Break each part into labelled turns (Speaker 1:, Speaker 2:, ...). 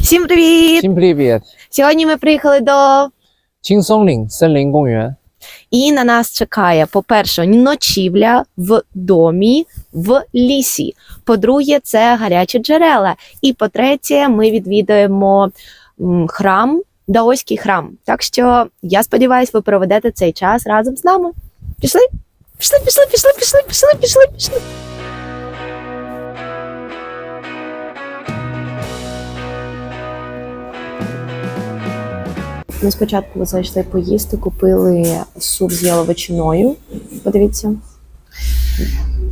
Speaker 1: Всім привіт!
Speaker 2: Всім привіт!
Speaker 1: Сьогодні ми приїхали до
Speaker 2: Чінсонлін, Сенлін Гонюен.
Speaker 1: І на нас чекає, по-перше, ночівля в домі в лісі. По-друге, це гарячі джерела. І по-третє, ми відвідуємо храм, даоський храм. Так що я сподіваюся, ви проведете цей час разом з нами. Пішли? Пішли, пішли, пішли, пішли, пішли, пішли, пішли. Ми спочатку зайшли поїсти, купили суп з яловичиною. Подивіться.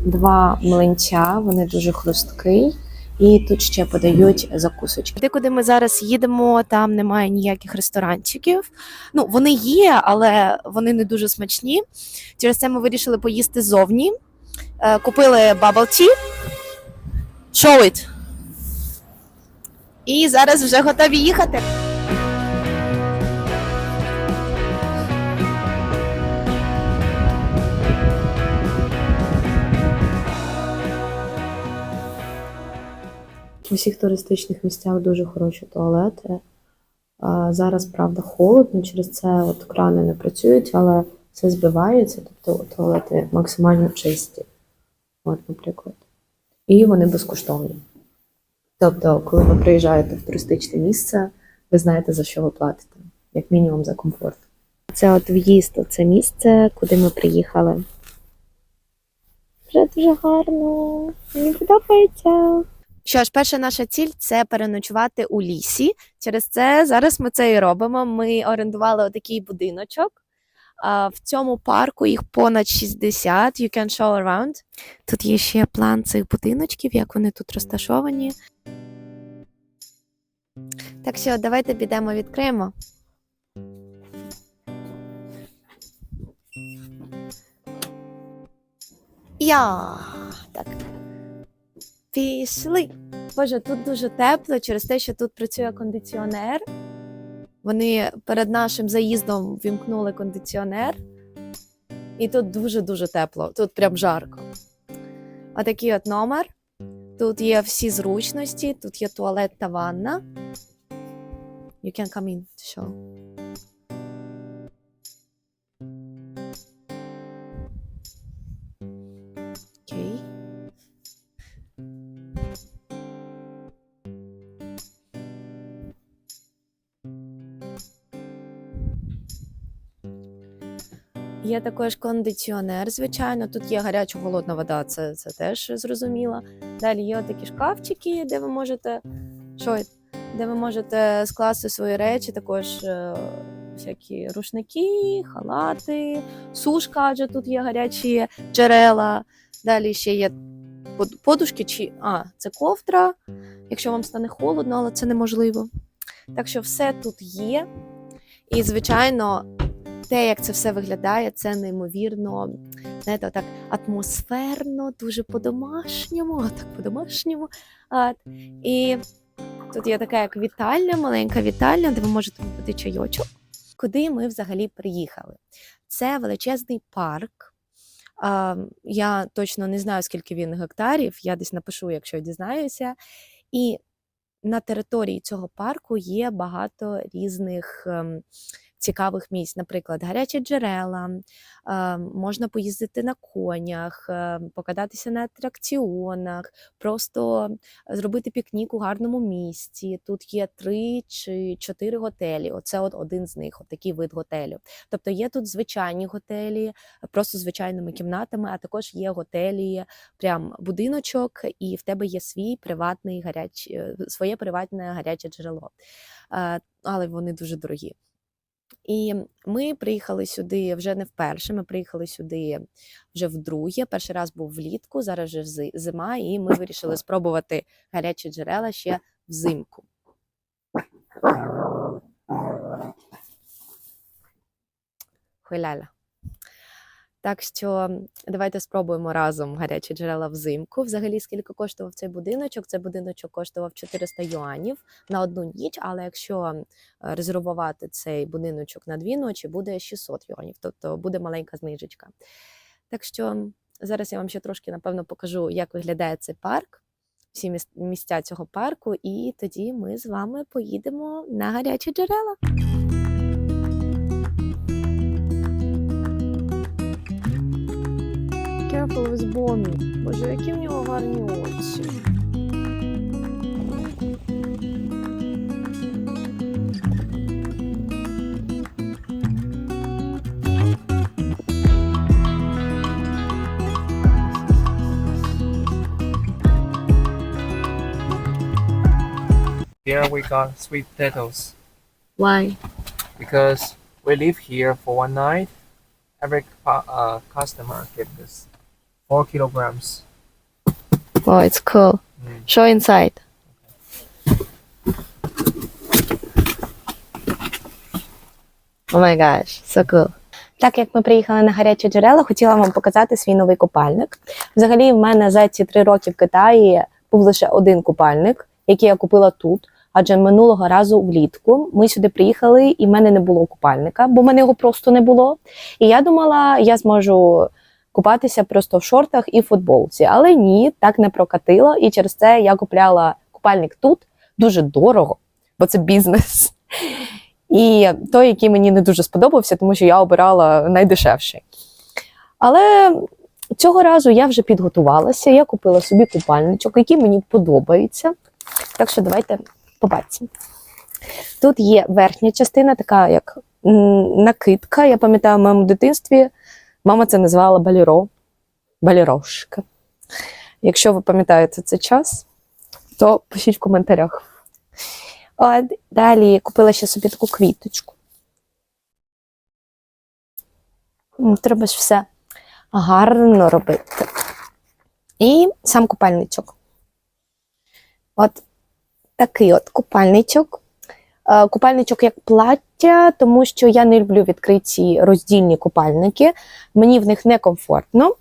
Speaker 1: Два млинця, вони дуже хрусткі. І тут ще подають закусочки. Де куди ми зараз їдемо, там немає ніяких ресторанчиків. Ну, вони є, але вони не дуже смачні. Через це ми вирішили поїсти зовні. Е, Купили bubble tea. Show it. І зараз вже готові їхати. У всіх туристичних місцях дуже хороші туалети. Зараз, правда, холодно, через це от крани не працюють, але все збивається, тобто туалети максимально чисті. От, наприклад. І вони безкоштовні. Тобто, коли ви приїжджаєте в туристичне місце, ви знаєте, за що ви платите, як мінімум за комфорт. Це от в'їзд у це місце, куди ми приїхали. Вже дуже гарно, мені подобається. Що ж, перша наша ціль це переночувати у лісі. Через це зараз ми це і робимо. Ми орендували отакий будиночок. А, в цьому парку їх понад 60. You can show around. Тут є ще план цих будиночків, як вони тут розташовані. Так що давайте підемо відкриємо. Я так. Пішли. Боже, тут дуже тепло через те, що тут працює кондиціонер. Вони перед нашим заїздом вімкнули кондиціонер. І тут дуже-дуже тепло. Тут прям жарко. Отакий от номер. Тут є всі зручності, тут є туалет та ванна. You can come in show. Є також кондиціонер, звичайно. Тут є гаряча холодна вода, це, це теж зрозуміло. Далі є такі шкафчики, де ви можете що, де ви можете скласти свої речі, також е, всякі рушники, халати, сушка, адже тут є гарячі джерела. Далі ще є подушки, чи а, це ковдра, якщо вам стане холодно, але це неможливо. Так що все тут є. І, звичайно, те, як це все виглядає, це неймовірно, знаєте, так атмосферно, дуже по-домашньому, так по-домашньому. І тут є така як вітальня, маленька вітальня, де ви можете випити чайочок. Куди ми взагалі приїхали? Це величезний парк. Я точно не знаю, скільки він гектарів, я десь напишу, якщо дізнаюся. І на території цього парку є багато різних ем, цікавих місць, наприклад, гарячі джерела, можна поїздити на конях, е, покататися на атракціонах, просто зробити пікнік у гарному місці. Тут є три чи чотири готелі. Оце от один з них, от такий вид готелю. Тобто є тут звичайні готелі, просто звичайними кімнатами, а також є готелі, прям будиночок, і в тебе є свій приватний гаряч, е, своє приватне гаряче джерело. Е, Але вони дуже дорогі. І ми приїхали сюди вже не вперше. Ми приїхали сюди вже вдруге. Перший раз був влітку, зараз вже зи- зима, і ми вирішили спробувати гарячі джерела ще взимку. Хуляля. Так що давайте спробуємо разом гарячі джерела взимку. Взагалі, скільки коштував цей будиночок? Цей будиночок коштував 400 юанів на одну ніч, але якщо е, резервувати цей будиночок на дві ночі, буде 600 юанів, тобто буде маленька знижечка. Так що зараз я вам ще трошки напевно покажу, як виглядає цей парк. всі місця цього парку, і тоді ми з вами поїдемо на гарячі джерела. Careful with Bonnie. Боже, які в нього гарні очі.
Speaker 2: Here we got sweet potatoes
Speaker 1: Why?
Speaker 2: because we live here for one night. Every cu- uh, customer gives us four kilograms.
Speaker 1: Oh, it's cool.
Speaker 2: Mm.
Speaker 1: Show inside. О май гаш, so cool. Так як ми приїхали на гарячі джерела, хотіла вам показати свій новий купальник. Взагалі, в мене за ці три роки в Китаї був лише один купальник, який я купила тут. Адже минулого разу влітку ми сюди приїхали, і в мене не було купальника, бо в мене його просто не було. І я думала, я зможу купатися просто в шортах і футболці. Але ні, так не прокатило. І через це я купляла купальник тут дуже дорого, бо це бізнес. І той, який мені не дуже сподобався, тому що я обирала найдешевший. Але цього разу я вже підготувалася, я купила собі купальничок, який мені подобається. Так що давайте побачимо. Тут є верхня частина, така як накидка. Я пам'ятаю, в моєму дитинстві мама це називала баліро, балірошка. Якщо ви пам'ятаєте цей час, то пишіть в коментарях. От, далі купила ще собі таку квіточку. Треба ж все гарно робити. І сам купальничок. От такий от купальничок. Е, Купальничок як плаття, тому що я не люблю відкриті роздільні купальники. Мені в них некомфортно.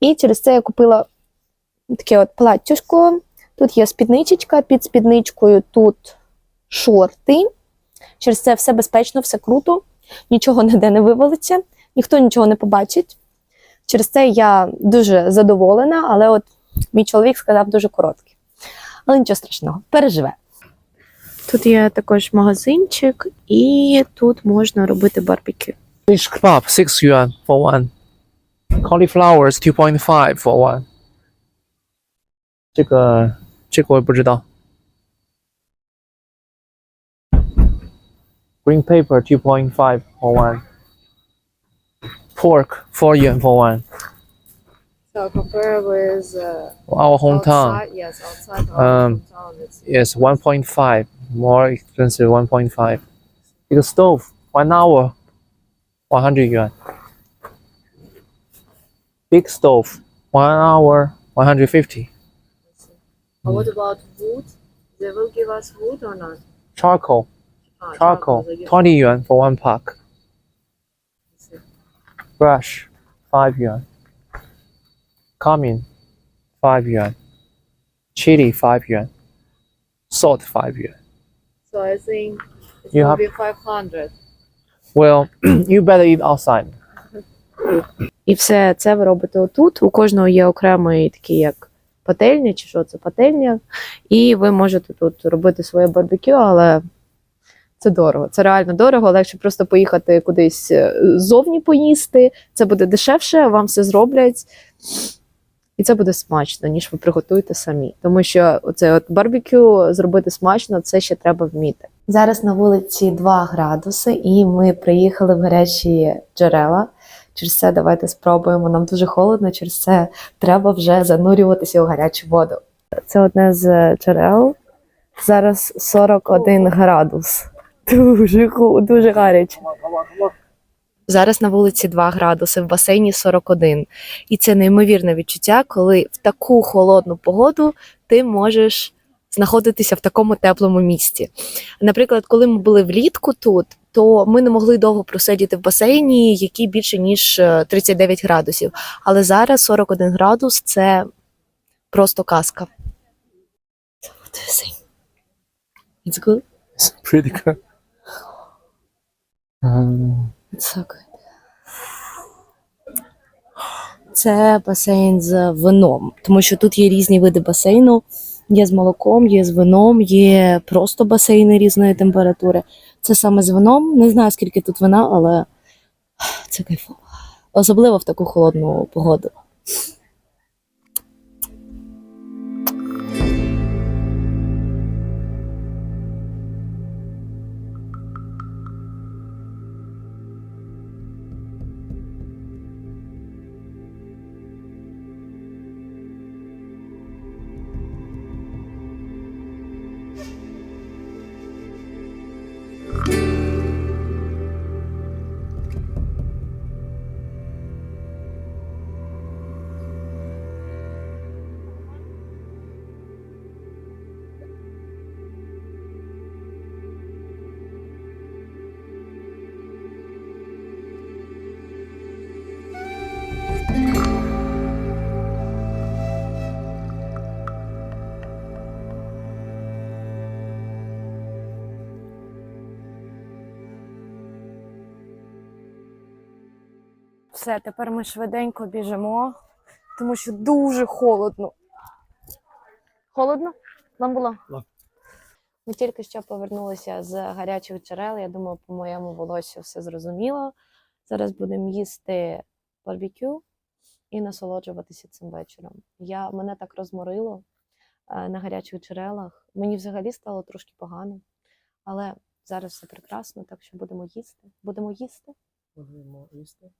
Speaker 1: І через це я купила таке от платтюшко. Тут є спідничечка, під спідничкою тут шорти. Через це все безпечно, все круто, нічого ніде не вивалиться, ніхто нічого не побачить. Через це я дуже задоволена, але от мій чоловік сказав дуже короткий. Але нічого страшного, переживе. Тут є також магазинчик, і тут можна робити барбекю.
Speaker 2: Fish kebab, 6 yuan for one. Cauliflowers, 2.5 for one. 这个这个我也不知道。Green paper, 2.5 for one. Pork, 4 yuan for one.
Speaker 1: So compare with uh,
Speaker 2: Our hometown,
Speaker 1: yes, outside
Speaker 2: Um,
Speaker 1: hometown, it's
Speaker 2: yes, 1.5. More expensive, 1.5. Big stove, one hour, 100 yuan. Big stove, one hour, 150.
Speaker 1: But what about wood? They will give us wood or not?
Speaker 2: Charcoal,
Speaker 1: Ah,
Speaker 2: charcoal,
Speaker 1: they give
Speaker 2: 20 yuan for one pack. Brush, 5 yuan. Cumin, 5 yuan. Chili, 5 yuan. Salt, 5 yuan.
Speaker 1: So I think it
Speaker 2: You have-
Speaker 1: be 500.
Speaker 2: Well, you better eat outside.
Speaker 1: І все це ви робите отут. У кожного є окремий такий як пательня, чи що це пательня. І ви можете тут робити своє барбекю, але це дорого. Це реально дорого. Легше просто поїхати кудись е, ззовні поїсти. Це буде дешевше, вам все зроблять. І це буде смачно, ніж ви приготуєте самі. Тому що оце от барбекю зробити смачно, це ще треба вміти. Зараз на вулиці 2 градуси, і ми приїхали в гарячі джерела. Через це давайте спробуємо. Нам дуже холодно, через це треба вже занурюватися у гарячу воду. Це одне з джерел. Зараз 41 градус. Дуже, дуже гаряче. Зараз на вулиці 2 градуси, в басейні 41. І це неймовірне відчуття, коли в таку холодну погоду ти можеш знаходитися в такому теплому місці. Наприклад, коли ми були влітку тут, то ми не могли довго просидіти в басейні, який більше ніж е, 39 градусів. Але зараз 41 градус це просто казка. What do you think? It's good?
Speaker 2: It's pretty good. Um.
Speaker 1: Це басейн з вином, тому що тут є різні види басейну. Є з молоком, є з вином, є просто басейни різної температури. Це саме з вином. Не знаю, скільки тут вина, але це кайфово. Особливо в таку холодну погоду. Все, тепер ми швиденько біжимо, тому що дуже холодно. Холодно? Вам було?
Speaker 2: Так.
Speaker 1: Ми тільки що повернулися з гарячих джерел. Я думаю, по моєму волосю все зрозуміло. Зараз будемо їсти барбекю і насолоджуватися цим вечором. Я, мене так розморило е, на гарячих джерелах. Мені взагалі стало трошки погано, але зараз все прекрасно, так що будемо їсти. Будемо їсти.
Speaker 2: Будемо їсти.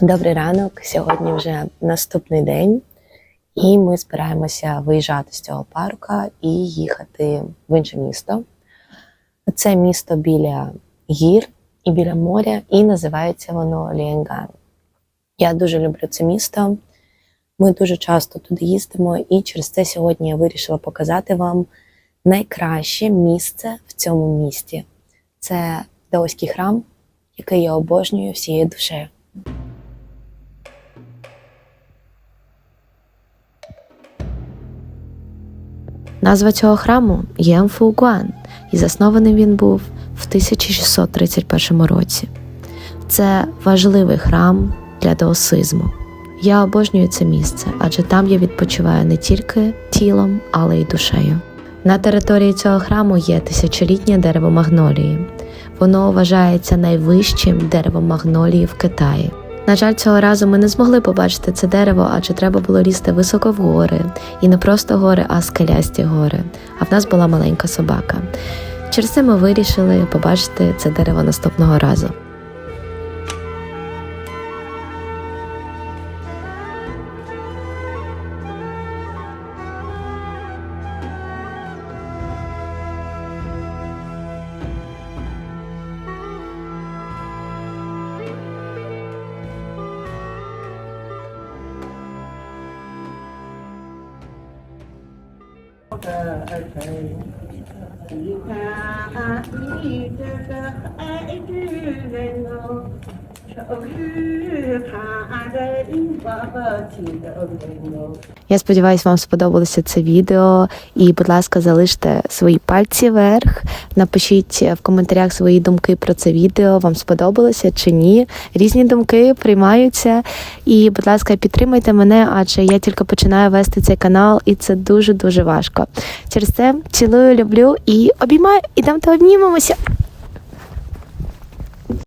Speaker 1: Добрий ранок. Сьогодні вже наступний день, і ми збираємося виїжджати з цього парка і їхати в інше місто. Це місто біля гір і біля моря, і називається воно Ліенган. Я дуже люблю це місто. Ми дуже часто туди їздимо, і через це сьогодні я вирішила показати вам найкраще місце в цьому місті. Це Даоський храм, який я обожнюю всією душею. Назва цього храму Ємфугуан, і заснований він був в 1631 році. Це важливий храм для даосизму. Я обожнюю це місце, адже там я відпочиваю не тільки тілом, але й душею. На території цього храму є тисячолітнє дерево магнолії. Воно вважається найвищим деревом магнолії в Китаї. На жаль, цього разу ми не змогли побачити це дерево, адже треба було лізти високо в гори, і не просто гори, а скелясті гори. А в нас була маленька собака. Через це ми вирішили побачити це дерево наступного разу. 个，你看你这个爱之人哦，愁是他。Я сподіваюся, вам сподобалося це відео. І, будь ласка, залиште свої пальці вверх. Напишіть в коментарях свої думки про це відео. Вам сподобалося чи ні? Різні думки приймаються. І, будь ласка, підтримайте мене, адже я тільки починаю вести цей канал, і це дуже дуже важко. Через це цілую, люблю і обіймаю. Ідемте обнімемося.